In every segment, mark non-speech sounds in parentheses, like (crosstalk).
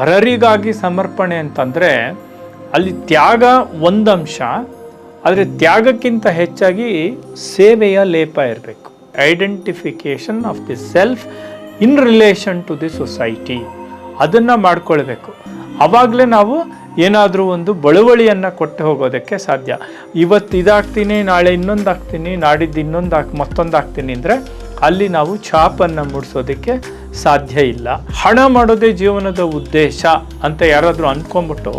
ಪರರಿಗಾಗಿ ಸಮರ್ಪಣೆ ಅಂತಂದರೆ ಅಲ್ಲಿ ತ್ಯಾಗ ಒಂದಂಶ, ಆದರೆ ತ್ಯಾಗಕ್ಕಿಂತ ಹೆಚ್ಚಾಗಿ ಸೇವೆಯ ಲೇಪ ಇರಬೇಕು. Identification of the self in relation to the society ಅದನ್ನು ಮಾಡ್ಕೊಳ್ಬೇಕು. ಆವಾಗಲೇ ನಾವು ಏನಾದರೂ ಒಂದು ಬಳುವಳಿಯನ್ನು ಕೊಟ್ಟು ಹೋಗೋದಕ್ಕೆ ಸಾಧ್ಯ. ಇವತ್ತು ಇದಾಗ್ತೀನಿ, ನಾಳೆ ಇನ್ನೊಂದು ಹಾಕ್ತೀನಿ ನಾಡಿದ್ದು ಇನ್ನೊಂದು ಹಾಕಿ ಮತ್ತೊಂದು ಹಾಕ್ತೀನಿ ಅಂದರೆ ಅಲ್ಲಿ ನಾವು ಛಾಪನ್ನು ಮೂಡಿಸೋದಕ್ಕೆ ಸಾಧ್ಯ ಇಲ್ಲ. ಹಣ ಮಾಡೋದೇ ಜೀವನದ ಉದ್ದೇಶ ಅಂತ ಯಾರಾದರೂ ಅಂದ್ಕೊಂಬಿಟ್ಟು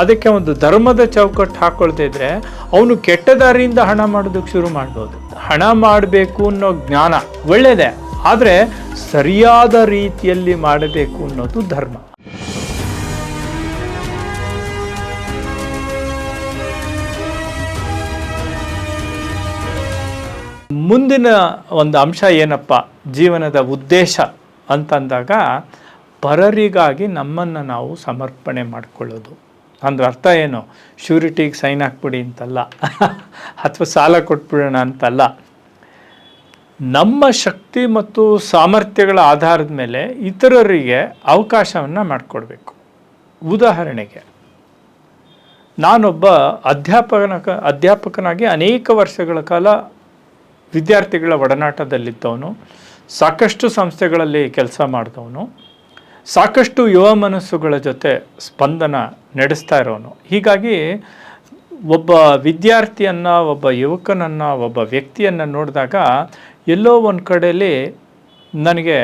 ಅದಕ್ಕೆ ಒಂದು ಧರ್ಮದ ಚೌಕಟ್ಟು ಹಾಕೊಳ್ತಾ ಇದ್ರೆ ಅವನು ಕೆಟ್ಟ ದಾರಿಯಿಂದ ಹಣ ಮಾಡೋದಕ್ಕೆ ಶುರು ಮಾಡ್ಬೋದು. ಹಣ ಮಾಡಬೇಕು ಅನ್ನೋ ಜ್ಞಾನ ಒಳ್ಳೆಯದೇ ಆದರೆ ಸರಿಯಾದ ರೀತಿಯಲ್ಲಿ ಮಾಡಬೇಕು ಅನ್ನೋದು ಧರ್ಮ. ಮುಂದಿನ ಒಂದು ಅಂಶ ಏನಪ್ಪ? ಜೀವನದ ಉದ್ದೇಶ ಅಂತಂದಾಗ ಪರರಿಗಾಗಿ ನಮ್ಮನ್ನು ನಾವು ಸಮರ್ಪಣೆ ಮಾಡಿಕೊಳ್ಳೋದು. ಅಂದ್ರೆ ಅರ್ಥ ಏನು? ಶ್ಯೂರಿಟಿಗೆ ಸೈನ್ ಹಾಕ್ಬಿಡಿ ಅಂತಲ್ಲ. ಅಥವಾ ಸಾಲ ಕೊಟ್ಬಿಡೋಣ ಅಂತಲ್ಲ. ನಮ್ಮ ಶಕ್ತಿ ಮತ್ತು ಸಾಮರ್ಥ್ಯಗಳ ಆಧಾರದ ಮೇಲೆ ಇತರರಿಗೆ ಅವಕಾಶವನ್ನು ಮಾಡಿಕೊಡ್ಬೇಕು. ಉದಾಹರಣೆಗೆ, ನಾನೊಬ್ಬ ಅಧ್ಯಾಪಕನ ಅಧ್ಯಾಪಕನಾಗಿ ಅನೇಕ ವರ್ಷಗಳ ಕಾಲ ವಿದ್ಯಾರ್ಥಿಗಳ ಒಡನಾಟದಲ್ಲಿದ್ದವನು, ಸಾಕಷ್ಟು ಸಂಸ್ಥೆಗಳಲ್ಲಿ ಕೆಲಸ ಮಾಡಿದವನು, ಸಾಕಷ್ಟು ಯುವ ಮನಸ್ಸುಗಳ ಜೊತೆ ಸ್ಪಂದನ ನಡೆಸ್ತಾ ಇರೋನು. ಹೀಗಾಗಿ ಒಬ್ಬ ವಿದ್ಯಾರ್ಥಿಯನ್ನು, ಒಬ್ಬ ಯುವಕನನ್ನು, ಒಬ್ಬ ವ್ಯಕ್ತಿಯನ್ನು ನೋಡಿದಾಗ ಎಲ್ಲೋ ಒಂದು ಕಡೆಯಲ್ಲಿ ನನಗೆ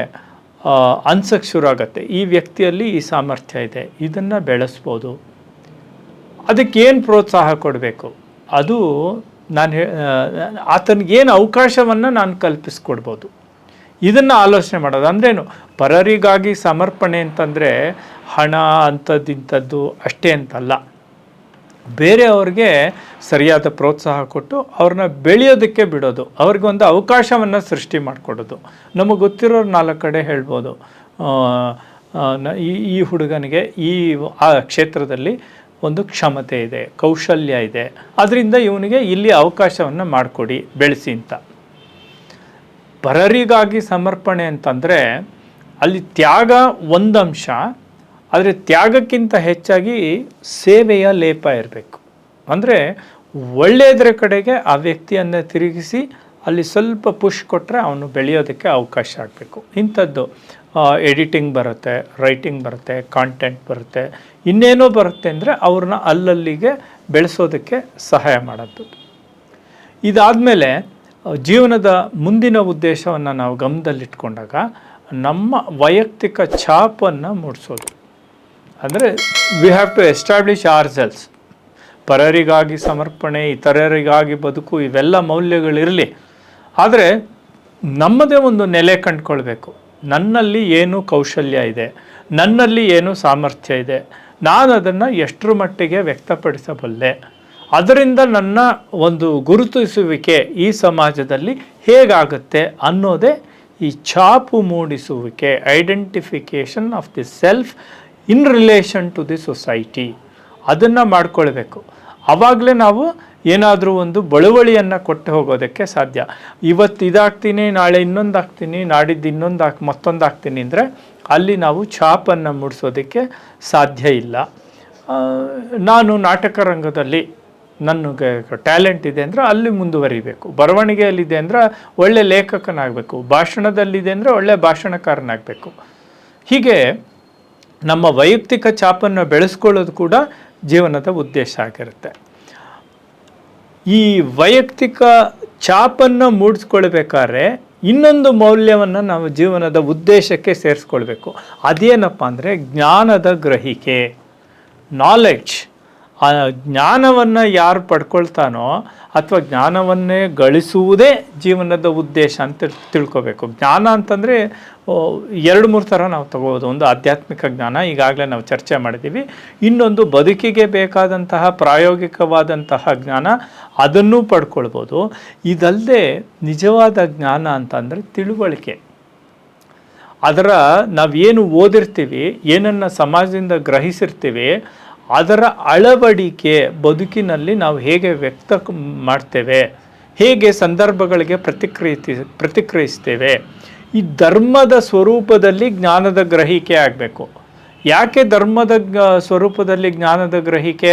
ಅನ್ಸಕ್ಕೆ ಶುರು ಆಗುತ್ತೆ ಈ ವ್ಯಕ್ತಿಯಲ್ಲಿ ಈ ಸಾಮರ್ಥ್ಯ ಇದೆ, ಇದನ್ನು ಬೆಳೆಸ್ಬೋದು. ಅದಕ್ಕೇನು ಪ್ರೋತ್ಸಾಹ ಕೊಡಬೇಕು? ಅದು ನಾನು ಆತನಿಗೇನು ಅವಕಾಶವನ್ನು ನಾನು ಕಲ್ಪಿಸ್ಕೊಡ್ಬೋದು. ಇದನ್ನು ಆಲೋಚನೆ ಮಾಡೋದು. ಅಂದ್ರೇನು, ಪರರಿಗಾಗಿ ಸಮರ್ಪಣೆ ಅಂತಂದರೆ ಹಣ ಅಂಥದ್ದು ಇಂಥದ್ದು ಅಷ್ಟೇ ಅಂತಲ್ಲ. ಬೇರೆಯವ್ರಿಗೆ ಸರಿಯಾದ ಪ್ರೋತ್ಸಾಹ ಕೊಟ್ಟು ಅವ್ರನ್ನ ಬೆಳೆಯೋದಕ್ಕೆ ಬಿಡೋದು. ಅವ್ರಿಗೊಂದು ಅವಕಾಶವನ್ನು ಸೃಷ್ಟಿ ಮಾಡಿಕೊಡೋದು. ನಮಗೆ ಗೊತ್ತಿರೋರು ನಾಲ್ಕು ಕಡೆ ಹೇಳ್ಬೋದು. ಈ ಈ ಹುಡುಗನಿಗೆ ಈ ಆ ಕ್ಷೇತ್ರದಲ್ಲಿ ಒಂದು ಕ್ಷಮತೆ ಇದೆ, ಕೌಶಲ್ಯ ಇದೆ. ಅದರಿಂದ ಇವನಿಗೆ ಇಲ್ಲಿ ಅವಕಾಶವನ್ನು ಮಾಡಿಕೊಡಿ, ಬೆಳೆಸಿ ಅಂತ. ಪರರಿಗಾಗಿ ಸಮರ್ಪಣೆ ಅಂತಂದರೆ ಅಲ್ಲಿ ತ್ಯಾಗ ಒಂದಂಶ, ಆದರೆ ತ್ಯಾಗಕ್ಕಿಂತ ಹೆಚ್ಚಾಗಿ ಸೇವೆಯ ಲೇಪ ಇರಬೇಕು. ಅಂದರೆ ಒಳ್ಳೆಯದರ ಕಡೆಗೆ ಆ ವ್ಯಕ್ತಿಯನ್ನು ತಿರುಗಿಸಿ ಅಲ್ಲಿ ಸ್ವಲ್ಪ ಪುಷ್ ಕೊಟ್ಟರೆ ಅವನು ಬೆಳೆಯೋದಕ್ಕೆ ಅವಕಾಶ ಆಗಬೇಕು. ಇಂಥದ್ದು. ಎಡಿಟಿಂಗ್ ಬರುತ್ತೆ ರೈಟಿಂಗ್ ಬರುತ್ತೆ ಕಾಂಟೆಂಟ್ ಬರುತ್ತೆ. ಇನ್ನೇನೋ ಬರುತ್ತೆ ಅಂದರೆ ಅವ್ರನ್ನ ಅಲ್ಲಲ್ಲಿಗೆ ಬೆಳೆಸೋದಕ್ಕೆ ಸಹಾಯ ಮಾಡೋದು. ಇದಾದಮೇಲೆ ಜೀವನದ ಮುಂದಿನ ಉದ್ದೇಶವನ್ನು ನಾವು ಗಮನದಲ್ಲಿಟ್ಕೊಂಡಾಗ ನಮ್ಮ ವೈಯಕ್ತಿಕ ಛಾಪನ್ನು ಮೂಡಿಸೋದು. ಅಂದರೆ we have to establish our selves ಪರರಿಗಾಗಿ ಸಮರ್ಪಣೆ, ಇತರರಿಗಾಗಿ ಬದುಕು, ಇವೆಲ್ಲ ಮೌಲ್ಯಗಳಿರಲಿ. ಆದರೆ, ನಮ್ಮದೇ ಒಂದು ನೆಲೆ ಕಂಡುಕೊಳ್ಬೇಕು. ನನ್ನಲ್ಲಿ ಏನು ಕೌಶಲ್ಯ ಇದೆ? ನನ್ನಲ್ಲಿ ಏನು ಸಾಮರ್ಥ್ಯ ಇದೆ? ನಾನು ಅದನ್ನು ಎಷ್ಟರ ಮಟ್ಟಿಗೆ ವ್ಯಕ್ತಪಡಿಸಬಲ್ಲೆ? ಅದರಿಂದ ನನ್ನ ಒಂದು ಗುರುತಿಸುವಿಕೆ ಈ ಸಮಾಜದಲ್ಲಿ ಹೇಗಾಗುತ್ತೆ ಅನ್ನೋದೇ ಈ ಛಾಪು ಮೂಡಿಸುವಿಕೆ identification of the self in relation to the society ಅದನ್ನು ಮಾಡ್ಕೊಳ್ಬೇಕು. ಆವಾಗಲೇ ನಾವು ಏನಾದರೂ ಒಂದು ಬಳುವಳಿಯನ್ನು ಕೊಟ್ಟು ಹೋಗೋದಕ್ಕೆ ಸಾಧ್ಯ. ಇವತ್ತು ಇದಾಗ್ತೀನಿ, ನಾಳೆ ಇನ್ನೊಂದು ಹಾಕ್ತೀನಿ ನಾಡಿದ್ದು ಇನ್ನೊಂದು ಹಾಕಿ ಮತ್ತೊಂದು ಹಾಕ್ತೀನಿ ಅಂದರೆ ಅಲ್ಲಿ ನಾವು ಛಾಪನ್ನು ಮೂಡಿಸೋದಕ್ಕೆ ಸಾಧ್ಯ ಇಲ್ಲ. ನಾನು ನಾಟಕ ರಂಗದಲ್ಲಿ ನನಗೆ ಟ್ಯಾಲೆಂಟ್ ಇದೆ ಅಂದರೆ ಅಲ್ಲಿ ಮುಂದುವರಿಬೇಕು. ಬರವಣಿಗೆಯಲ್ಲಿದೆ ಅಂದರೆ ಒಳ್ಳೆ ಲೇಖಕನಾಗಬೇಕು. ಭಾಷಣದಲ್ಲಿದೆ ಅಂದರೆ ಒಳ್ಳೆ ಭಾಷಣಕಾರನಾಗಬೇಕು. ಹೀಗೆ ನಮ್ಮ ವೈಯಕ್ತಿಕ ಛಾಪನ್ನು ಬೆಳೆಸ್ಕೊಳ್ಳೋದು ಕೂಡ ಜೀವನದ ಉದ್ದೇಶ ಆಗಿರುತ್ತೆ. ಈ ವೈಯಕ್ತಿಕ ಛಾಪನ್ನು ಮೂಡಿಸ್ಕೊಳ್ಬೇಕಾದ್ರೆ ಇನ್ನೊಂದು ಮೌಲ್ಯವನ್ನು ನಾವು ಜೀವನದ ಉದ್ದೇಶಕ್ಕೆ ಸೇರಿಸ್ಕೊಳ್ಬೇಕು. ಅದೇನಪ್ಪ ಅಂದರೆ ಜ್ಞಾನದ ಗ್ರಹಿಕೆ ನಾಲೆಡ್ಜ್ ಆ ಜ್ಞಾನವನ್ನು ಯಾರು ಪಡ್ಕೊಳ್ತಾನೋ ಅಥವಾ ಜ್ಞಾನವನ್ನೇ ಗಳಿಸುವುದೇ ಜೀವನದ ಉದ್ದೇಶ ಅಂತ ತಿಳ್- ತಿಳ್ಕೊಬೇಕು. ಜ್ಞಾನ ಅಂತಂದರೆ ಎರಡು ಮೂರು ಥರ ನಾವು ತಗೋಬೋದು. ಒಂದು ಆಧ್ಯಾತ್ಮಿಕ ಜ್ಞಾನ, ಈಗಾಗಲೇ ನಾವು ಚರ್ಚೆ ಮಾಡಿದ್ದೀವಿ. ಇನ್ನೊಂದು ಬದುಕಿಗೆ ಬೇಕಾದಂತಹ ಪ್ರಾಯೋಗಿಕವಾದಂತಹ ಜ್ಞಾನ, ಅದನ್ನೂ ಪಡ್ಕೊಳ್ಬೋದು. ಇದಲ್ಲದೆ ನಿಜವಾದ ಜ್ಞಾನ ಅಂತಂದರೆ ತಿಳುವಳಿಕೆ. ಅದರ ನಾವೇನು ಓದಿರ್ತೀವಿ, ಏನನ್ನು ಸಮಾಜದಿಂದ ಗ್ರಹಿಸಿರ್ತೀವಿ ಅದರ ಅಳವಡಿಕೆ ಬದುಕಿನಲ್ಲಿ ನಾವು ಹೇಗೆ ವ್ಯಕ್ತ ಮಾಡ್ತೇವೆ, ಹೇಗೆ ಸಂದರ್ಭಗಳಿಗೆ ಪ್ರತಿಕ್ರಿಯಿಸಿ, ಪ್ರತಿಕ್ರಿಯಿಸ್ತೇವೆ, ಈ ಧರ್ಮದ ಸ್ವರೂಪದಲ್ಲಿ ಜ್ಞಾನದ ಗ್ರಹಿಕೆ ಆಗಬೇಕು. ಯಾಕೆ ಧರ್ಮದ ಸ್ವರೂಪದಲ್ಲಿ ಜ್ಞಾನದ ಗ್ರಹಿಕೆ?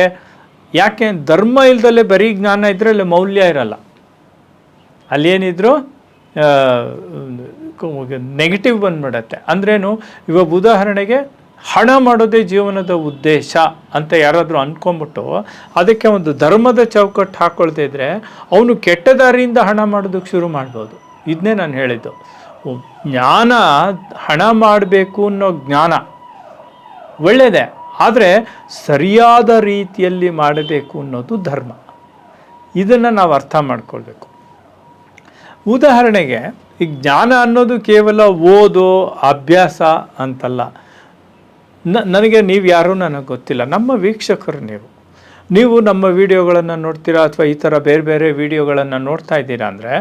ಯಾಕೆ ಧರ್ಮ ಇಲ್ಲದಲ್ಲಿ ಬರೀ ಜ್ಞಾನ ಇದ್ದರೆ ಅಲ್ಲಿ ಮೌಲ್ಯ ಇರಲ್ಲ. ಅಲ್ಲೇನಿದ್ರು ನೆಗೆಟಿವ್ ಬಂದ್ಬಿಡತ್ತೆ. ಅಂದ್ರೇನು, ಇವಾಗ ಉದಾಹರಣೆಗೆ ಹಣ ಮಾಡೋದೇ ಜೀವನದ ಉದ್ದೇಶ ಅಂತ ಯಾರಾದರೂ ಅಂದ್ಕೊಂಬಿಟ್ಟು ಅದಕ್ಕೆ ಒಂದು ಧರ್ಮದ ಚೌಕಟ್ಟು ಹಾಕ್ಕೊಳ್ತಾ ಇದ್ದರೆ ಅವನು ಕೆಟ್ಟ ದಾರಿಯಿಂದ ಹಣ ಮಾಡೋದಕ್ಕೆ ಶುರು ಮಾಡ್ಬೋದು. ಇದನ್ನೇ ನಾನು ಹೇಳಿದ್ದು. ಜ್ಞಾನ, ಹಣ ಮಾಡಬೇಕು ಅನ್ನೋ ಜ್ಞಾನ ಒಳ್ಳೆಯದೇ ಆದರೆ ಸರಿಯಾದ ರೀತಿಯಲ್ಲಿ ಮಾಡಬೇಕು ಅನ್ನೋದು ಧರ್ಮ. ಇದನ್ನು ನಾವು ಅರ್ಥ ಮಾಡ್ಕೊಳ್ಬೇಕು. ಉದಾಹರಣೆಗೆ, ಈ ಜ್ಞಾನ ಅನ್ನೋದು ಕೇವಲ ಓದು, ಅಭ್ಯಾಸ ಅಂತಲ್ಲ. ನ, ನನಗೆ ನೀವು ಯಾರೂ ನನಗೆ ಗೊತ್ತಿಲ್ಲ. ನಮ್ಮ ವೀಕ್ಷಕರು ನೀವು. ನೀವು ನಮ್ಮ ವಿಡಿಯೋಗಳನ್ನು ನೋಡ್ತೀರಾ ಅಥವಾ ಈ ಥರ ಬೇರೆ ಬೇರೆ ವಿಡಿಯೋಗಳನ್ನು ನೋಡ್ತಾ ಇದ್ದೀರಾ ಅಂದರೆ,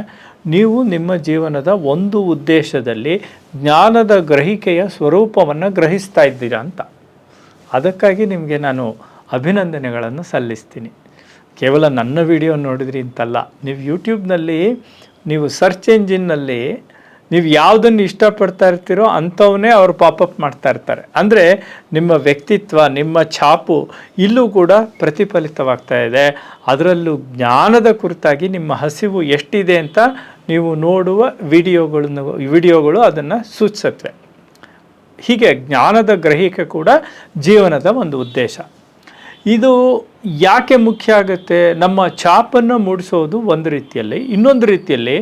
ನೀವು ನಿಮ್ಮ ಜೀವನದ ಒಂದು ಉದ್ದೇಶದಲ್ಲಿ ಜ್ಞಾನದ ಗ್ರಹಿಕೆಯ ಸ್ವರೂಪವನ್ನು ಗ್ರಹಿಸ್ತಾ ಇದ್ದೀರಾ ಅಂತ. ಅದಕ್ಕಾಗಿ ನಿಮಗೆ ನಾನು ಅಭಿನಂದನೆಗಳನ್ನು ಸಲ್ಲಿಸ್ತೀನಿ. ಕೇವಲ ನನ್ನ ವಿಡಿಯೋ ನೋಡಿದ್ರಿ ಅಂತಲ್ಲ. ನೀವು ಯೂಟ್ಯೂಬ್ನಲ್ಲಿ ನೀವು ಸರ್ಚ್ ಎಂಜಿನ್ನಲ್ಲಿ ನೀವು ಯಾವುದನ್ನು ಇಷ್ಟಪಡ್ತಾ ಇರ್ತೀರೋ ಅಂಥವನ್ನೇ ಅವರು ಪಾಪಪ್ ಮಾಡ್ತಾ ಇರ್ತಾರೆ. ಅಂದರೆ ನಿಮ್ಮ ವ್ಯಕ್ತಿತ್ವ, ನಿಮ್ಮ ಛಾಪು ಇಲ್ಲೂ ಕೂಡ ಪ್ರತಿಫಲಿತವಾಗ್ತಾ ಇದೆ. ಅದರಲ್ಲೂ ಜ್ಞಾನದ ಕುರಿತಾಗಿ ನಿಮ್ಮ ಹಸಿವು ಎಷ್ಟಿದೆ ಅಂತ ನೀವು ನೋಡುವ ವಿಡಿಯೋಗಳನ್ನು, ವಿಡಿಯೋಗಳು ಅದನ್ನು ಸೂಚಿಸುತ್ತವೆ. ಹೀಗೆ ಜ್ಞಾನದ ಗ್ರಹಿಕೆ ಕೂಡ ಜೀವನದ ಒಂದು ಉದ್ದೇಶ. ಇದು ಯಾಕೆ ಮುಖ್ಯ ಆಗುತ್ತೆ? ನಮ್ಮ ಛಾಪನ್ನು ಮೂಡಿಸೋದು ಒಂದು ರೀತಿಯಲ್ಲಿ, ಇನ್ನೊಂದು ರೀತಿಯಲ್ಲಿ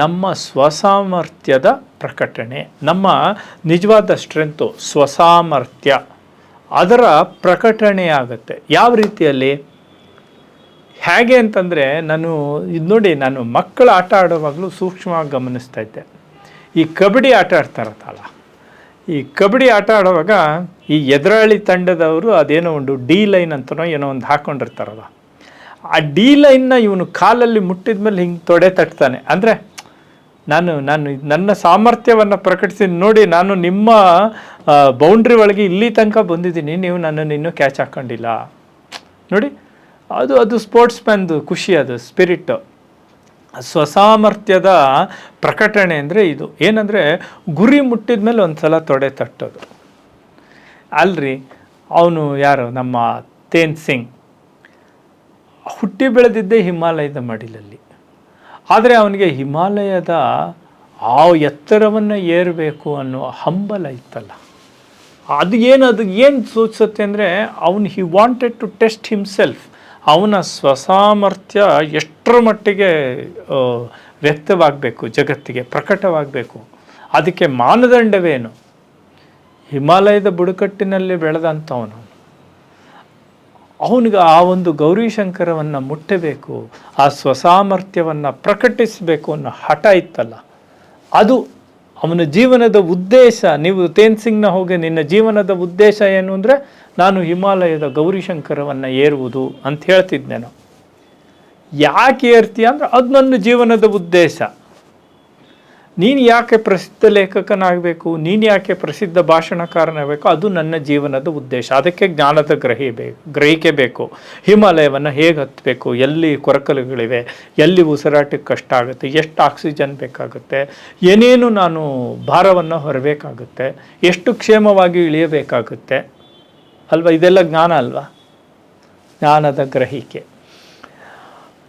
ನಮ್ಮ ಸ್ವಸಾಮರ್ಥ್ಯದ ಪ್ರಕಟಣೆ, ನಮ್ಮ ನಿಜವಾದ ಸ್ಟ್ರೆಂತು ಸ್ವಸಾಮರ್ಥ್ಯ. ಅದರ ಪ್ರಕಟಣೆ ಆಗುತ್ತೆ. ಯಾವ ರೀತಿಯಲ್ಲಿ? ಹೇಗೆ ಅಂತಂದರೆ, ನಾನು ಇದು ನೋಡಿ, ನಾನು ಮಕ್ಕಳು ಆಟ ಆಡುವಾಗಲೂ ಸೂಕ್ಷ್ಮವಾಗಿ ಗಮನಿಸ್ತಾ ಇದ್ದೆ. ಈ ಕಬಡ್ಡಿ ಆಟ ಆಡ್ತಾರತ್ತಲ್ಲ, ಈ ಕಬಡ್ಡಿ ಆಟ ಆಡುವಾಗ ಈ ಎದುರಾಳಿ ತಂಡದವರು ಅದೇನೋ ಒಂದು ಡಿ ಲೈನ್ ಅಂತನೋ ಏನೋ ಒಂದು ಹಾಕ್ಕೊಂಡಿರ್ತಾರಲ್ಲ ಆ ಡಿ ಲೈನ್ನ ಇವನು ಕಾಲಲ್ಲಿ ಮುಟ್ಟಿದ ಮೇಲೆ ಹಿಂಗೆ ತೊಡೆ ತಟ್ತಾನೆ. ಅಂದರೆ ನಾನು ನಾನು ನನ್ನ ಸಾಮರ್ಥ್ಯವನ್ನು ಪ್ರಕಟಿಸಿ ನೋಡಿ ನಾನು ನಿಮ್ಮ ಬೌಂಡ್ರಿ ಒಳಗೆ ಇಲ್ಲಿ ತನಕ ಬಂದಿದ್ದೀನಿ, ನೀವು ನನ್ನನ್ನು ಇನ್ನೂ ಕ್ಯಾಚ್ ಹಾಕ್ಕೊಂಡಿಲ್ಲ ನೋಡಿ, ಅದು ಅದು ಸ್ಪೋರ್ಟ್ಸ್ ಮ್ಯಾನ್ದು ಖುಷಿ ಅದು ಸ್ಪಿರಿಟ್ಟು ಸ್ವಸಾಮರ್ಥ್ಯದ ಪ್ರಕಟಣೆ ಅಂದರೆ ಇದು. ಏನಂದರೆ, ಗುರಿ ಮುಟ್ಟಿದ ಮೇಲೆ ಒಂದು ಸಲ ತೊಡೆ ತಟ್ಟೋದು. ಅಲ್ರಿ, ಅವನು ಯಾರು? ನಮ್ಮ ತೇನ್ ಸಿಂಗ್. ಹುಟ್ಟಿ ಬೆಳೆದಿದ್ದೇ ಹಿಮಾಲಯದ ಮಡಿಲಲ್ಲಿ. ಆದರೆ ಅವನಿಗೆ ಹಿಮಾಲಯದ ಆ ಎತ್ತರವನ್ನು ಏರಬೇಕು ಅನ್ನೋ ಹಂಬಲ ಇತ್ತಲ್ಲ. ಅದು ಏನು ಅದು ಏನು ಸೂಚಿಸುತ್ತೆ ಅಂದರೆ ಅವನು he wanted to test himself ಅವನ ಸ್ವಸಾಮರ್ಥ್ಯ ಎಷ್ಟರ ಮಟ್ಟಿಗೆ ವ್ಯಕ್ತವಾಗಬೇಕು, ಜಗತ್ತಿಗೆ ಪ್ರಕಟವಾಗಬೇಕು. ಅದಕ್ಕೆ ಮಾನದಂಡವೇನು? ಹಿಮಾಲಯದ ಬುಡಕಟ್ಟಿನಲ್ಲಿ ಬೆಳೆದಂಥವನು. ಅವನಿಗೆ ಆ ಒಂದು ಗೌರಿಶಂಕರವನ್ನು ಮುಟ್ಟಬೇಕು, ಆ ಸ್ವಸಾಮರ್ಥ್ಯವನ್ನು ಪ್ರಕಟಿಸಬೇಕು ಅನ್ನೋ ಹಠ ಇತ್ತಲ್ಲ. ಅದು ಅವನ ಜೀವನದ ಉದ್ದೇಶ, ನೀವು ತೇನ್ ಸಿಂಗ್ನ ಹೋಗಿ ನಿನ್ನ ಜೀವನದ ಉದ್ದೇಶ ಏನು ಅಂದರೆ, ನಾನು ಹಿಮಾಲಯದ ಗೌರಿಶಂಕರವನ್ನು ಏರುವುದು ಅಂತ ಹೇಳ್ತಿದ್ದೆ ನಾನು. ಯಾಕೆ ಏರ್ತೀಯ ಅಂದರೆ, ಅದು ನನ್ನ ಜೀವನದ ಉದ್ದೇಶ. ನೀನು ಯಾಕೆ ಪ್ರಸಿದ್ಧ ಲೇಖಕನಾಗಬೇಕು? ನೀನು ಯಾಕೆ ಪ್ರಸಿದ್ಧ ಭಾಷಣಕಾರನಾಗಬೇಕು? ಅದು ನನ್ನ ಜೀವನದ ಉದ್ದೇಶ. ಅದಕ್ಕೆ ಜ್ಞಾನದ ಗ್ರಹಿ ಬೇಕು ಗ್ರಹಿಕೆ ಬೇಕು. ಹಿಮಾಲಯವನ್ನು ಹೇಗೆ ಹತ್ತಬೇಕು ಎಲ್ಲಿ ಕೊರಕಲುಗಳಿವೆ? ಎಲ್ಲಿ ಉಸಿರಾಟಕ್ಕೆ ಕಷ್ಟ ಆಗುತ್ತೆ? ಎಷ್ಟು ಆಕ್ಸಿಜನ್ ಬೇಕಾಗುತ್ತೆ? ಏನೇನು ನಾನು ಭಾರವನ್ನು ಹೊರಬೇಕಾಗುತ್ತೆ? ಎಷ್ಟು ಕ್ಷೇಮವಾಗಿ ಇಳಿಯಬೇಕಾಗುತ್ತೆ? ಅಲ್ವಾ? ಇದೆಲ್ಲ ಜ್ಞಾನ ಅಲ್ವಾ? ಜ್ಞಾನದ ಗ್ರಹಿಕೆ.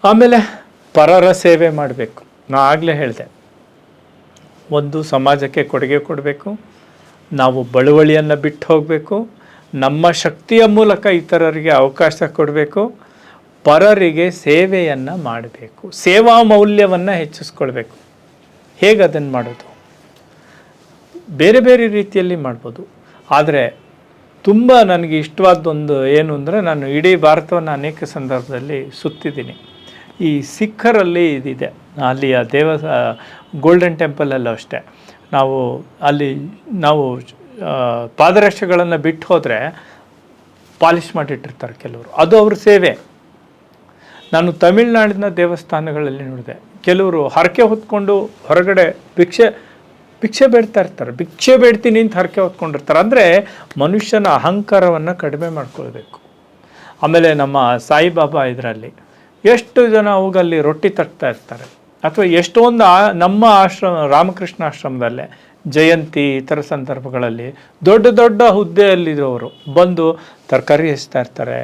ಆಮೇಲೆ ಪರರ ಸೇವೆ ಮಾಡಬೇಕು. ನಾನು ಆಗಲೇ ಹೇಳಿದೆ. ಒಂದು ಸಮಾಜಕ್ಕೆ ಕೊಡುಗೆ ಕೊಡಬೇಕು. ನಾವು ಬಳುವಳಿಯನ್ನು ಬಿಟ್ಟು ಹೋಗಬೇಕು. ನಮ್ಮ ಶಕ್ತಿಯ ಮೂಲಕ ಇತರರಿಗೆ ಅವಕಾಶ ಕೊಡಬೇಕು. ಪರರಿಗೆ ಸೇವೆಯನ್ನು ಮಾಡಬೇಕು. ಸೇವಾ ಮೌಲ್ಯವನ್ನು ಹೆಚ್ಚಿಸ್ಕೊಳ್ಬೇಕು. ಹೇಗೆ ಅದನ್ನು ಮಾಡೋದು? ಬೇರೆ ಬೇರೆ ರೀತಿಯಲ್ಲಿ ಮಾಡ್ಬೋದು. ಆದರೆ ತುಂಬ ನನಗೆ ಇಷ್ಟವಾದೊಂದು ಏನು ಅಂದರೆ ನಾನು ಇಡೀ ಭಾರತವನ್ನು ಅನೇಕ ಸಂದರ್ಭದಲ್ಲಿ ಸುತ್ತಿದ್ದೀನಿ. ಈ ಸಿಖ್ಖರಲ್ಲಿ ಇದಿದೆ. ಅಲ್ಲಿಯ ದೇವ ಗೋಲ್ಡನ್ ಟೆಂಪಲಲ್ಲೂ ಅಷ್ಟೇ. ನಾವು ಅಲ್ಲಿ ನಾವು ಪಾದರಕ್ಷೆಗಳನ್ನು ಬಿಟ್ಟು ಹೋದರೆ ಪಾಲಿಶ್ ಮಾಡಿಟ್ಟಿರ್ತಾರೆ ಕೆಲವರು. ಅದು ಅವ್ರ ಸೇವೆ. ನಾನು ತಮಿಳ್ನಾಡಿನ ದೇವಸ್ಥಾನಗಳಲ್ಲಿ ನೋಡಿದೆ. ಕೆಲವರು ಹರಕೆ ಹೊತ್ಕೊಂಡು ಹೊರಗಡೆ ಭಿಕ್ಷೆ ಭಿಕ್ಷೆ ಬೇಡ್ತಾ ಇರ್ತಾರೆ. ಭಿಕ್ಷೆ ಬೇಡ್ತೀನಿ ಅಂತ ಹರಕೆ ಹೊತ್ಕೊಂಡಿರ್ತಾರೆ. ಅಂದರೆ ಮನುಷ್ಯನ ಅಹಂಕಾರವನ್ನು ಕಡಿಮೆ ಮಾಡ್ಕೊಳ್ಬೇಕು. ಆಮೇಲೆ ನಮ್ಮ ಸಾಯಿಬಾಬಾ ಇದರಲ್ಲಿ ಎಷ್ಟು ಜನ ಅವುಗಲ್ಲಿ ರೊಟ್ಟಿ ತಟ್ತಾ ಇರ್ತಾರೆ? ಅಥವಾ ಎಷ್ಟೊಂದು ಆ, ನಮ್ಮ ಆಶ್ರಮ, ರಾಮಕೃಷ್ಣ ಆಶ್ರಮದಲ್ಲೇ ಜಯಂತಿ, ಇತರ ಸಂದರ್ಭಗಳಲ್ಲಿ ದೊಡ್ಡ ದೊಡ್ಡ ಹುದ್ದೆಯಲ್ಲಿರೋರು ಬಂದು ತರಕಾರಿ ಹೆಚ್ತಾ ಇರ್ತಾರೆ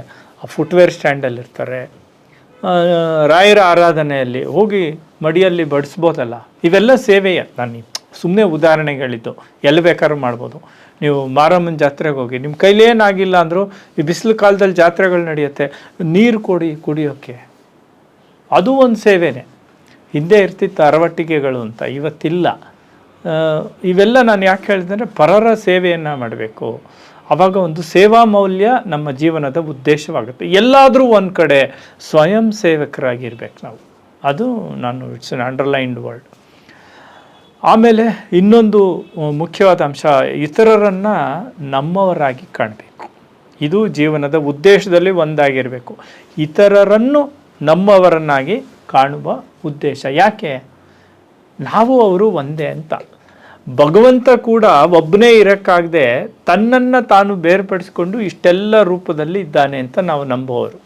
ಫುಟ್ವೇರ್ ಸ್ಟ್ಯಾಂಡಲ್ಲಿರ್ತಾರೆ ರಾಯರ ಆರಾಧನೆಯಲ್ಲಿ ಹೋಗಿ ಮಡಿಯಲ್ಲಿ ಬಡಿಸ್ಬೋದಲ್ಲ? ಇವೆಲ್ಲ ಸೇವೆಯ. ನಾನು ಸುಮ್ಮನೆ ಉದಾಹರಣೆಗಳಿದ್ದು, ಎಲ್ಲಿ ಬೇಕಾದ್ರೂ ಮಾಡ್ಬೋದು. ನೀವು ಮಾರಮ್ಮನ ಜಾತ್ರೆಗೆ ಹೋಗಿ, ನಿಮ್ಮ ಕೈಲಿ ಏನಾಗಿಲ್ಲ ಅಂದರೂ ಈ ಬಿಸಿಲು ಕಾಲದಲ್ಲಿ ಜಾತ್ರೆಗಳು ನಡೆಯುತ್ತೆ, ನೀರು ಕೊಡಿ ಕುಡಿಯೋಕ್ಕೆ. ಅದು ಒಂದು ಸೇವೆನೇ. ಹಿಂದೆ ಇರ್ತಿತ್ತು ಅರವಟ್ಟಿಗೆಗಳು ಅಂತ, ಇವತ್ತಿಲ್ಲ. ಇವೆಲ್ಲ ನಾನು ಯಾಕೆ ಹೇಳಿದೆ ಅಂದರೆ ಪರರ ಸೇವೆಯನ್ನು ಮಾಡಬೇಕು. ಆವಾಗ ಒಂದು ಸೇವಾ ಮೌಲ್ಯ ನಮ್ಮ ಜೀವನದ ಉದ್ದೇಶವಾಗುತ್ತೆ. ಎಲ್ಲಾದರೂ ಒಂದು ಕಡೆ ಸ್ವಯಂ ಸೇವಕರಾಗಿರ್ಬೇಕು ನಾವು. ಅದು ನಾನು ಇಟ್ಸ್ ಅನ್ ಅಂಡರ್ಲೈನ್ಡ್ ವರ್ಡ್ ಆಮೇಲೆ ಇನ್ನೊಂದು ಮುಖ್ಯವಾದ ಅಂಶ, ಇತರರನ್ನು ನಮ್ಮವರಾಗಿ ಕಾಣಬೇಕು. ಇದು ಜೀವನದ ಉದ್ದೇಶದಲ್ಲಿ ಒಂದಾಗಿರಬೇಕು. ಇತರರನ್ನು ನಮ್ಮವರನ್ನಾಗಿ ಕಾಣುವ ಉದ್ದೇಶ. ಯಾಕೆ? ನಾವು ಅವರು ಒಂದೇ ಅಂತ. ಭಗವಂತ ಕೂಡ ಒಬ್ಬನೇ ಇರೋಕ್ಕಾಗದೆ ತನ್ನನ್ನು ತಾನು ಬೇರ್ಪಡಿಸ್ಕೊಂಡು ಇಷ್ಟೆಲ್ಲ ರೂಪದಲ್ಲಿ ಇದ್ದಾನೆ ಅಂತ ನಾವು ನಂಬುವವರು.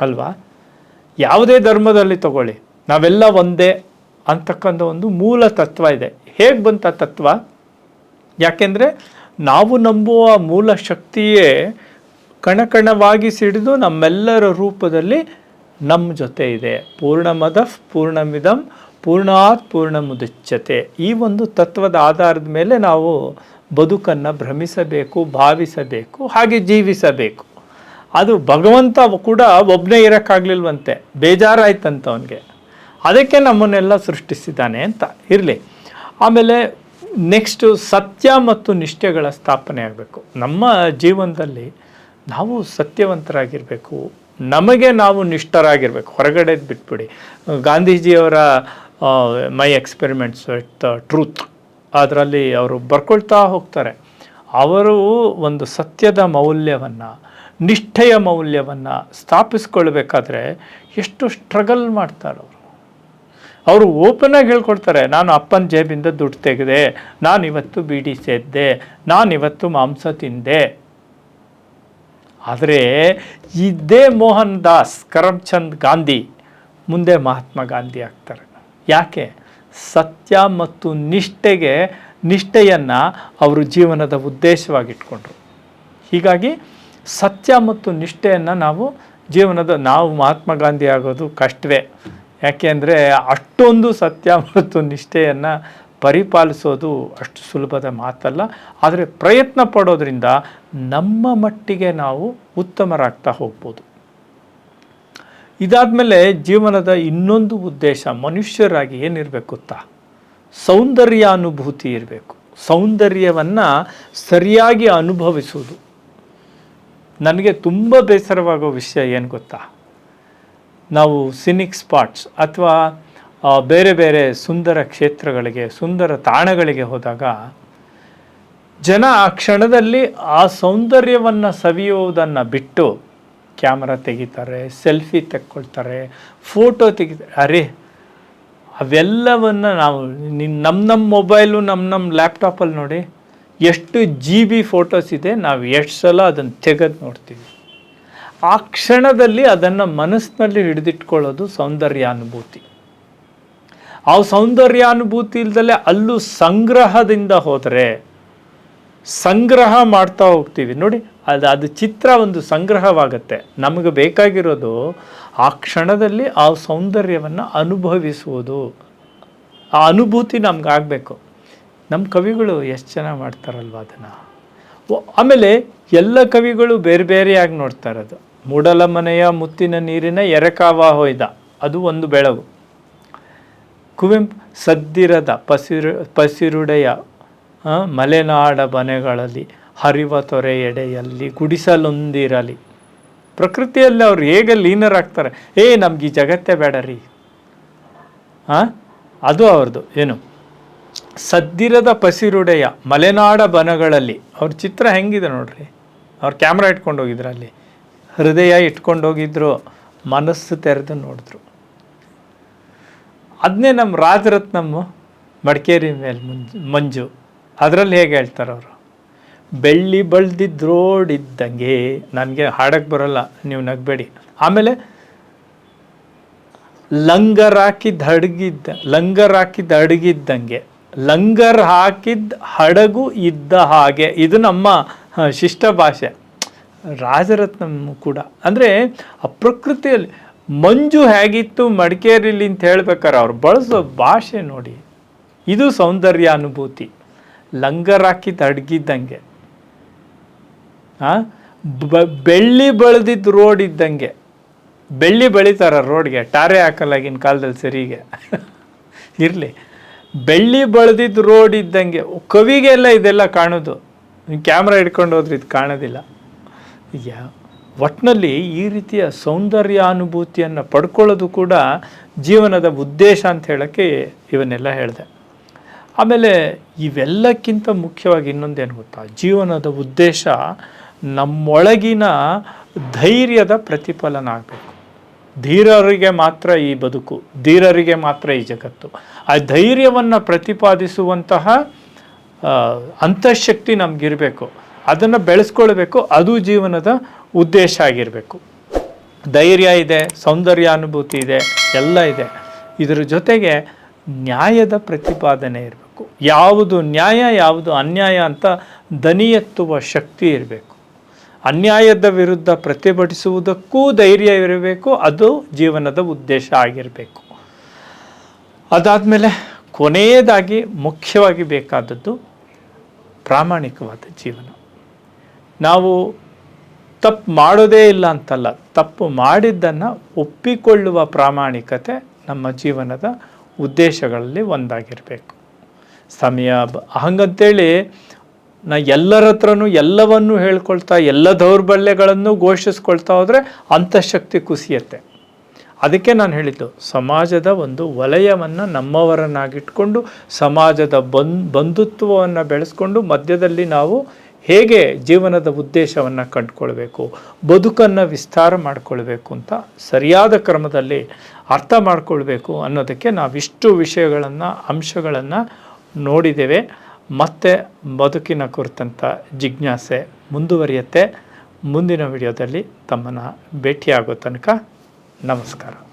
ಅಲ್ವಾ? ಯಾವುದೇ ಧರ್ಮದಲ್ಲಿ ತಗೊಳ್ಳಿ. ನಾವೆಲ್ಲ ಒಂದೇ ಅಂತಕ್ಕಂಥ ಒಂದು ಮೂಲ ತತ್ವ ಇದೆ. ಹೇಗೆ ಬಂತ ತತ್ವ? ಯಾಕೆಂದರೆ ನಾವು ನಂಬುವ ಮೂಲ ಶಕ್ತಿಯೇ ಕಣಕಣವಾಗಿ ಸಿಡಿದು ನಮ್ಮೆಲ್ಲರ ರೂಪದಲ್ಲಿ ನಮ್ಮ ಜೊತೆ ಇದೆ. ಪೂರ್ಣಮದ ಪೂರ್ಣಮಿದಂ ಪೂರ್ಣಾತ್ ಪೂರ್ಣಮುದಚ್ಯತೆ. ಈ ಒಂದು ತತ್ವದ ಆಧಾರದ ಮೇಲೆ ನಾವು ಬದುಕನ್ನು ಭ್ರಮಿಸಬೇಕು, ಭಾವಿಸಬೇಕು, ಹಾಗೆ ಜೀವಿಸಬೇಕು. ಅದು ಭಗವಂತ ಕೂಡ ಒಬ್ಬನೇ ಇರೋಕ್ಕಾಗಲಿಲ್ವಂತೆ. ಬೇಜಾರಾಯ್ತಂತ ಅವನಿಗೆ. ಅದಕ್ಕೆ ನಮ್ಮನ್ನೆಲ್ಲ ಸೃಷ್ಟಿಸಿದ್ದಾನೆ ಅಂತ. ಇರಲಿ. ಆಮೇಲೆ ನೆಕ್ಸ್ಟು ಸತ್ಯ ಮತ್ತು ನಿಷ್ಠೆಗಳ ಸ್ಥಾಪನೆ ಆಗಬೇಕು. ನಮ್ಮ ಜೀವನದಲ್ಲಿ ನಾವು ಸತ್ಯವಂತರಾಗಿರಬೇಕು. ನಮಗೆ ನಾವು ನಿಷ್ಠರಾಗಿರ್ಬೇಕು. ಹೊರಗಡೆ ಬಿಟ್ಬಿಡಿ. ಗಾಂಧೀಜಿಯವರ ಮೈ ಎಕ್ಸ್ಪೆರಿಮೆಂಟ್ಸ್ ವಿತ್ ಟ್ರೂತ್. ಅದರಲ್ಲಿ ಅವರು ಬರ್ಕೊಳ್ತಾ ಹೋಗ್ತಾರೆ. ಅವರು ಒಂದು ಸತ್ಯದ ಮೌಲ್ಯವನ್ನು, ನಿಷ್ಠೆಯ ಮೌಲ್ಯವನ್ನು ಸ್ಥಾಪಿಸ್ಕೊಳ್ಬೇಕಾದ್ರೆ ಎಷ್ಟು ಸ್ಟ್ರಗಲ್ ಮಾಡ್ತಾರೆ ಅವರು ಅವರು ಓಪನಾಗಿ ಹೇಳ್ಕೊಡ್ತಾರೆ, ನಾನು ಅಪ್ಪನ ಜೇಬಿಂದ ದುಡ್ಡು ತೆಗೆದೆ ನಾನು ಇವತ್ತು ಬೀಡಿ ಸೇದ್ದೆ ನಾನು ಇವತ್ತು ಮಾಂಸ ತಿಂದೆ ಆದರೆ ಇದೇ ಮೋಹನ್ ದಾಸ್, ಕರಮ್ಚಂದ್ ಗಾಂಧಿ ಮುಂದೆ ಮಹಾತ್ಮ ಗಾಂಧಿ ಆಗ್ತಾರೆ. ಯಾಕೆ? ಸತ್ಯ ಮತ್ತು ನಿಷ್ಠೆಗೆ ನಿಷ್ಠೆಯನ್ನು ಅವರು ಜೀವನದ ಉದ್ದೇಶವಾಗಿಟ್ಕೊಂಡ್ರು. ಹೀಗಾಗಿ ಸತ್ಯ ಮತ್ತು ನಿಷ್ಠೆಯನ್ನು ನಾವು ಜೀವನದ, ನಾವು ಮಹಾತ್ಮ ಗಾಂಧಿ ಆಗೋದು ಕಷ್ಟವೇ. ಯಾಕೆಂದರೆ ಅಷ್ಟೊಂದು ಸತ್ಯ ಮತ್ತು ನಿಷ್ಠೆಯನ್ನು ಪರಿಪಾಲಿಸೋದು ಅಷ್ಟು ಸುಲಭದ ಮಾತಲ್ಲ. ಆದರೆ ಪ್ರಯತ್ನ ಪಡೋದ್ರಿಂದ ನಮ್ಮ ಮಟ್ಟಿಗೆ ನಾವು ಉತ್ತಮರಾಗ್ತಾ ಹೋಗ್ಬೋದು. ಇದಾದಮೇಲೆ ಜೀವನದ ಇನ್ನೊಂದು ಉದ್ದೇಶ ಮನುಷ್ಯರಾಗಿ ಏನಿರಬೇಕು ಗೊತ್ತಾ? ಸೌಂದರ್ಯಾನುಭೂತಿ ಇರಬೇಕು. ಸೌಂದರ್ಯವನ್ನು ಸರಿಯಾಗಿ ಅನುಭವಿಸುವುದು ನನಗೆ ತುಂಬ ಬೇಸರವಾಗೋ ವಿಷಯ ಏನು ಗೊತ್ತಾ? ನಾವು ಸಿನಿಕ್ ಸ್ಪಾಟ್ಸ್ ಅಥವಾ ಬೇರೆ ಬೇರೆ ಸುಂದರ ಕ್ಷೇತ್ರಗಳಿಗೆ, ಸುಂದರ ತಾಣಗಳಿಗೆ ಹೋದಾಗ ಜನ ಆ ಕ್ಷಣದಲ್ಲಿ ಆ ಸೌಂದರ್ಯವನ್ನು ಸವಿಯುವುದನ್ನು ಬಿಟ್ಟು ಕ್ಯಾಮ್ರಾ ತೆಗಿತಾರೆ, ಸೆಲ್ಫಿ ತೆಕ್ಕೊಳ್ತಾರೆ, ಫೋಟೋ ತೆಗಿತಾರೆ. ಅರೆ, ಅವೆಲ್ಲವನ್ನು ನಾವು ನಮ್ಮ ನಮ್ಮ ಮೊಬೈಲು ನಮ್ಮ ನಮ್ಮ ಲ್ಯಾಪ್ಟಾಪಲ್ಲಿ ನೋಡಿ ಎಷ್ಟು ಜಿ ಬಿ ಫೋಟೋಸ್ ಇದೆ, ನಾವು ಎಷ್ಟು ಸಲ ಅದನ್ನು ತೆಗೆದು ನೋಡ್ತೀವಿ. ಆ ಕ್ಷಣದಲ್ಲಿ ಅದನ್ನು ಮನಸ್ಸಿನಲ್ಲಿ ಹಿಡಿದಿಟ್ಕೊಳ್ಳೋದು ಸೌಂದರ್ಯಾನುಭೂತಿ. ಆ ಸೌಂದರ್ಯಾನುಭೂತಿ ಇಲ್ದಲೆ ಅಲ್ಲೂ ಸಂಗ್ರಹದಿಂದ ಹೋದರೆ ಸಂಗ್ರಹ ಮಾಡ್ತಾ ಹೋಗ್ತೀವಿ. ನೋಡಿ, ಅದು ಅದು ಚಿತ್ರ ಒಂದು ಸಂಗ್ರಹವಾಗುತ್ತೆ. ನಮಗೆ ಬೇಕಾಗಿರೋದು ಆ ಕ್ಷಣದಲ್ಲಿ ಆ ಸೌಂದರ್ಯವನ್ನು ಅನುಭವಿಸುವುದು. ಆ ಅನುಭೂತಿ ನಮ್ಗೆ ಆಗಬೇಕು. ನಮ್ಮ ಕವಿಗಳು ಎಷ್ಟು ಚೆನ್ನಾಗಿ ಮಾಡ್ತಾರಲ್ವ ಅದನ್ನು? ಆಮೇಲೆ ಎಲ್ಲ ಕವಿಗಳು ಬೇರೆ ಬೇರೆಯಾಗಿ ನೋಡ್ತಾ ಇರೋದು. ಮೂಡಲ ಮನೆಯ ಮುತ್ತಿನ ನೀರಿನ ಎರಕಾವ ಹೊಯ್ದ. ಅದು ಒಂದು ಬೆಳಗು. ಕುವೆಂಪು ಸದ್ದಿರದ ಪಸಿರು, ಪಸಿರುಡೆಯ ಮಲೆನಾಡ ಮನೆಗಳಲ್ಲಿ ಹರಿವ ತೊರೆ ಎಡೆಯಲ್ಲಿ ಗುಡಿಸಲೊಂದಿರಲಿ. ಪ್ರಕೃತಿಯಲ್ಲಿ ಅವ್ರು ಹೇಗೆ ಲೀನರಾಗ್ತಾರೆ ಏ, ನಮ್ಗೆ ಈ ಜಗತ್ತೇ ಬೇಡ ರೀ. ಹಾಂ ಅದು ಅವ್ರದ್ದು ಏನು? ಸದ್ದಿರದ ಪಸಿರುಡೆಯ ಮಲೆನಾಡ ಬನಗಳಲ್ಲಿ, ಅವ್ರ ಚಿತ್ರ ಹೆಂಗಿದೆ ನೋಡ್ರಿ? ಅವ್ರು ಕ್ಯಾಮ್ರಾ ಇಟ್ಕೊಂಡು ಹೋಗಿದ್ರು ಅಲ್ಲಿ ಹೃದಯ ಇಟ್ಕೊಂಡು ಹೋಗಿದ್ರು, ಮನಸ್ಸು ತೆರೆದು ನೋಡಿದ್ರು. ಅದನ್ನೇ ನಮ್ಮ ರಾಜರತ್ನಮ್ಮ ಮಡಿಕೇರಿ ಮೇಲೆ ಮುಂಜು, ಮಂಜು. ಅದರಲ್ಲಿ ಹೇಗೆ ಹೇಳ್ತಾರೆ ಅವರು? ಬೆಳ್ಳಿ ಬಳ್ದಿದ್ರೋಡಿದ್ದಂಗೆ ನನಗೆ ಹಾಡಕ್ಕೆ ಬರೋಲ್ಲ, ನೀವು ನಗಬೇಡಿ. ಆಮೇಲೆ, ಲಂಗರ್ ಹಾಕಿದ್ದ ಹಡಗಿದ್ದ, ಲಂಗರ್ ಹಾಕಿದ್ದ ಹಡಗಿದ್ದಂಗೆ, ಲಂಗರ್ ಹಾಕಿದ್ದ ಹಡಗು ಇದ್ದ ಹಾಗೆ, ಇದು ನಮ್ಮ ಶಿಷ್ಟ ಭಾಷೆ. ರಾಜರತ್ನಂ ಕೂಡ. ಅಂದರೆ, ಆ ಪ್ರಕೃತಿಯಲ್ಲಿ ಮಂಜು ಹೇಗಿತ್ತು, ಮಡಿಕೇರಿಲಿ ಅಂತ ಹೇಳ್ಬೇಕಾರೆ ಅವ್ರು ಬಳಸೋ ಭಾಷೆ ನೋಡಿ. ಇದು ಸೌಂದರ್ಯ ಅನುಭೂತಿ. ಲಂಗರ್ ಹಾಕಿ ಅಡ್ಗಿದ್ದಂಗೆ ಬೆಳ್ಳಿ ಬೆಳೆದಿದ್ದ ರೋಡ್ ಇದ್ದಂಗೆ. ಬೆಳ್ಳಿ ಬೆಳಿತಾರ ರೋಡ್ಗೆ, ಟಾರೆ ಹಾಕಲ್ಲ ಕಾಲದಲ್ಲಿ ಸರಿಗೆ. (laughs) ಇರಲಿ. ಬೆಳ್ಳಿ ಬೆಳೆದಿದ್ದ ರೋಡ್ ಇದ್ದಂಗೆ. ಕವಿಗೆಲ್ಲ ಇದೆಲ್ಲ ಕಾಣೋದು. ಕ್ಯಾಮ್ರಾ ಹಿಡ್ಕೊಂಡು ಹೋದ್ರೆ ಇದು ಕಾಣೋದಿಲ್ಲ. ಯಾ ಒಟ್ಟಿನಲ್ಲಿ ಈ ರೀತಿಯ ಸೌಂದರ್ಯ ಅನುಭೂತಿಯನ್ನು ಪಡ್ಕೊಳ್ಳೋದು ಕೂಡ ಜೀವನದ ಉದ್ದೇಶ ಅಂತ ಹೇಳೋಕ್ಕೆ ಇವನ್ನೆಲ್ಲ ಹೇಳಿದೆ. ಆಮೇಲೆ ಇವೆಲ್ಲಕ್ಕಿಂತ ಮುಖ್ಯವಾಗಿ ಇನ್ನೊಂದೇನು ಗೊತ್ತಾ? ಜೀವನದ ಉದ್ದೇಶ ನಮ್ಮೊಳಗಿನ ಧೈರ್ಯದ ಪ್ರತಿಫಲನ ಆಗಬೇಕು ಧೀರರಿಗೆ ಮಾತ್ರ ಈ ಬದುಕು, ಧೀರರಿಗೆ ಮಾತ್ರ ಈ ಜಗತ್ತು. ಆ ಧೈರ್ಯವನ್ನು ಪ್ರತಿಪಾದಿಸುವಂತಹ ಅಂತಃಶಕ್ತಿ ನಮಗಿರಬೇಕು. ಅದನ್ನು ಬೆಳೆಸ್ಕೊಳ್ಬೇಕು. ಅದು ಜೀವನದ ಉದ್ದೇಶ ಆಗಿರಬೇಕು. ಧೈರ್ಯ ಇದೆ, ಸೌಂದರ್ಯ ಅನುಭೂತಿ ಇದೆ, ಎಲ್ಲ ಇದೆ. ಇದರ ಜೊತೆಗೆ ನ್ಯಾಯದ ಪ್ರತಿಪಾದನೆ ಇರಬೇಕು. ಯಾವುದು ನ್ಯಾಯ, ಯಾವುದು ಅನ್ಯಾಯ ಅಂತ ದನಿ ಎತ್ತುವ ಶಕ್ತಿ ಇರಬೇಕು. ಅನ್ಯಾಯದ ವಿರುದ್ಧ ಪ್ರತಿಭಟಿಸುವುದಕ್ಕೂ ಧೈರ್ಯ ಇರಬೇಕು, ಅದು ಜೀವನದ ಉದ್ದೇಶ ಆಗಿರಬೇಕು. ಅದಾದಮೇಲೆ ಕೊನೆಯದಾಗಿ ಮುಖ್ಯವಾಗಿ ಬೇಕಾದದ್ದು ಪ್ರಾಮಾಣಿಕವಾದ ಜೀವನ. ನಾವು ತಪ್ಪು ಮಾಡೋದೇ ಇಲ್ಲ ಅಂತಲ್ಲ. ತಪ್ಪು ಮಾಡಿದ್ದನ್ನು ಒಪ್ಪಿಕೊಳ್ಳುವ ಪ್ರಾಮಾಣಿಕತೆ ನಮ್ಮ ಜೀವನದ ಉದ್ದೇಶಗಳಲ್ಲಿ ಒಂದಾಗಿರಬೇಕು. ಸಮಯ ಹಂಗಂತೇಳಿ ನಾ ಎಲ್ಲರ ಹತ್ರನೂ ಎಲ್ಲವನ್ನೂ ಹೇಳ್ಕೊಳ್ತಾ, ಎಲ್ಲ ದೌರ್ಬಲ್ಯಗಳನ್ನು ಘೋಷಿಸ್ಕೊಳ್ತಾ ಹೋದರೆ ಅಂತಃಶಕ್ತಿ ಕುಸಿಯತ್ತೆ. ಅದಕ್ಕೆ ನಾನು ಹೇಳಿದ್ದು, ಸಮಾಜದ ಒಂದು ವಲಯವನ್ನು ನಮ್ಮವರನ್ನಾಗಿಟ್ಕೊಂಡು, ಸಮಾಜದ ಬಂಧುತ್ವವನ್ನು ಬೆಳೆಸ್ಕೊಂಡು ಮಧ್ಯದಲ್ಲಿ ನಾವು ಹೇಗೆ ಜೀವನದ ಉದ್ದೇಶವನ್ನು ಕಂಡುಕೊಳ್ಬೇಕು, ಬದುಕನ್ನು ವಿಸ್ತಾರ ಮಾಡಿಕೊಳ್ಬೇಕು ಅಂತ ಸರಿಯಾದ ಕ್ರಮದಲ್ಲಿ ಅರ್ಥ ಮಾಡಿಕೊಳ್ಬೇಕು ಅನ್ನೋದಕ್ಕೆ ನಾವಿಷ್ಟು ವಿಷಯಗಳನ್ನು, ಅಂಶಗಳನ್ನು ನೋಡಿದ್ದೇವೆ. ಮತ್ತೆ ಬದುಕಿನ ಕುರಿತಂಥ ಜಿಜ್ಞಾಸೆ ಮುಂದುವರಿಯುತ್ತೆ. ಮುಂದಿನ ವಿಡಿಯೋದಲ್ಲಿ ತಮ್ಮನ್ನು ಭೇಟಿಯಾಗೋ ತನಕ ನಮಸ್ಕಾರ.